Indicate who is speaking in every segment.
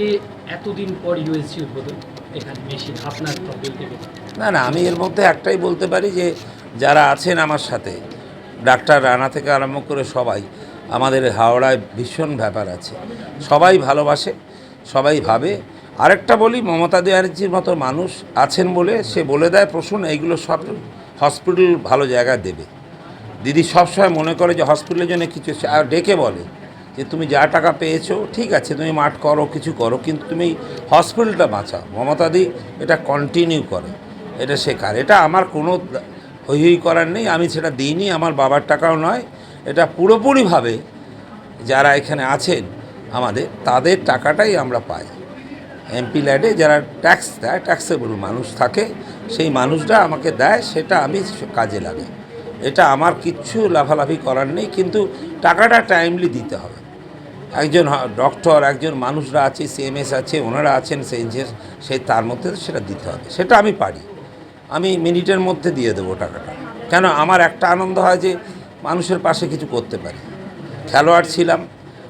Speaker 1: আজকে এতদিন পর উদ্বোধন, এখানে মেশিন, আপনার
Speaker 2: না না, আমি এর মধ্যে একটাই বলতে পারি যে যারা আছেন আমার সাথে, ডাক্তার রানা থেকে আরম্ভ করে সবাই, আমাদের হাওড়ায় ভীষণ ব্যাপার আছে। সবাই ভালোবাসে, সবাই ভাবে। আরেকটা বলি, মমতা ব্যানার্জির মতো মানুষ আছেন বলে সে বলে দেয় প্রশ্ন এইগুলো সব হসপিটাল ভালো জায়গায় দেবে। দিদি সবসময় মনে করে যে হসপিটালের জন্য কিছু আর ডেকে বলে যে তুমি যা টাকা পেয়েছ, ঠিক আছে, তুমি মাঠ করো, কিছু করো, কিন্তু তুমি হসপিটালটা বাঁচাও। মমতাদি এটা কন্টিনিউ করে, এটা শেখার। এটা আমার কোনো হই হই করার নেই, আমি সেটা দিইনি, আমার বাবার টাকাও নয়। এটা পুরোপুরিভাবে যারা এখানে আছেন আমাদের, তাদের টাকাটাই আমরা পাই। এমপি ল্যাডে যারা ট্যাক্স দেয় ট্যাক্সেবল মানুষ থাকে, সেই মানুষরা আমাকে দেয়, সেটা আমি কাজে লাগে এটা আমার কিচ্ছু লাফালাফি করার নেই, কিন্তু টাকাটা টাইমলি দিতে হবে। একজন ডক্টর একজন মানুষরা আছে সিএমএস আছে, ওনারা আছেন, সেই সেই তার মধ্যে সেটা দিতে হবে। সেটা আমি পারি। আমি মিনিটের মধ্যে দিয়ে দেবো টাকাটা। কেন? আমার একটা আনন্দ হয় যে, মানুষের পাশে কিছু করতে পারি। খেলোয়াড় ছিলাম,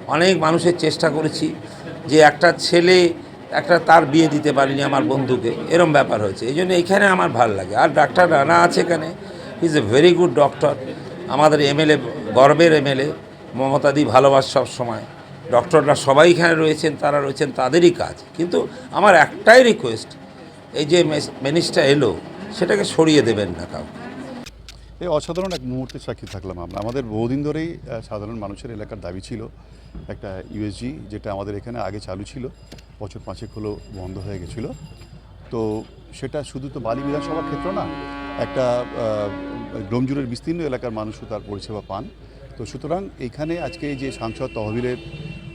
Speaker 2: অনেক মানুষের চেষ্টা করেছি যে একটা ছেলে, একটা তার বিয়ে দিতে পারিনি আমার বন্ধুকে। এরম ব্যাপার হয়েছে। এই জন্য এখানে আমার ভালো লাগে। আর ডাক্তার রানা আছে এখানে। Is a very good doctor আমাদের এমএলএ গর্বের এমএলএ মমতাদি ভালোবাস সব সময়। ডক্টররা সবাই এখানে রয়েছেন, তারা রয়েছেন, তাদেরই কাজ। কিন্তু আমার একটাই রিকোয়েস্ট এই যে মিনিস্টার এলো, সেটাকে সরিয়ে দেবেন না কাউকে।
Speaker 3: এই অসাধারণ এক মুহূর্তে সাক্ষী থাকলাম আমরা। আমাদের বহুদিন ধরেই সাধারণ মানুষের এলাকার দাবি ছিল একটা ইউএসজি যেটা আমাদের এখানে আগে চালু ছিল, বছর পাঁচেক হলো বন্ধ হয়ে গেছিল। তো সেটা শুধু তো বালি বিধানসভার ক্ষেত্র না, একটা ডোমজুরের বিস্তীর্ণ এলাকার মানুষও তার পরিষেবা পান। তো সুতরাং এখানে আজকে যে সাংসদ তহবিলের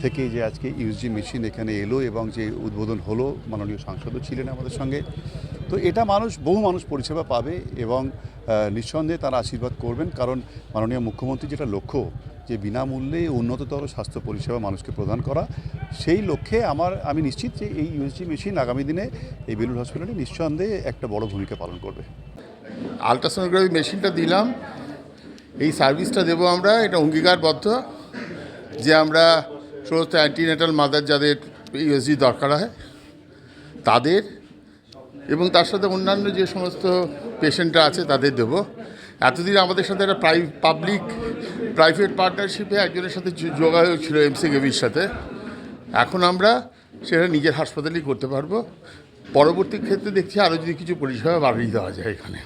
Speaker 3: থেকে যে আজকে ইউএসজি মেশিন এখানে এলো এবং যে উদ্বোধন হলো মাননীয় সাংসদও ছিলেন আমাদের সঙ্গে। তো এটা মানুষ, বহু মানুষ পরিষেবা পাবে এবং নিঃসন্দেহে তারা আশীর্বাদ করবেন কারণ মাননীয় মুখ্যমন্ত্রী যেটা লক্ষ্য যে বিনামূল্যে উন্নততর স্বাস্থ্য পরিষেবা মানুষকে প্রদান করা, সেই লক্ষ্যে আমার, আমি নিশ্চিত যে এই ইউএসজি মেশিন আগামী দিনে এই বেলুর হসপিটালে নিঃসন্দেহে একটা বড় ভূমিকা পালন করবে।
Speaker 4: আলট্রাসোনোগ্রাফি মেশিনটা দিলাম। এই সার্ভিসটা দেবো আমরা, এটা অঙ্গীকারবদ্ধ যে আমরা সমস্ত অ্যান্টিনেটাল মাদার যাদের ইউএসজি দরকার হয়, তাদের এবং তার সাথে অন্যান্য যে সমস্ত পেশেন্টরা আছে, তাদের দেব। এতদিন আমাদের সাথে একটা প্রাই পাবলিক প্রাইভেট পার্টনারশিপে একজনের সাথে যোগাযোগ ছিল এমসি গেভির সাথে। এখন আমরা সেটা নিজের হাসপাতালেই করতে পারব। পরবর্তী ক্ষেত্রে দেখছি আরও যদি কিছু পরিষেবা বাড়িয়ে দেওয়া যায় এখানে।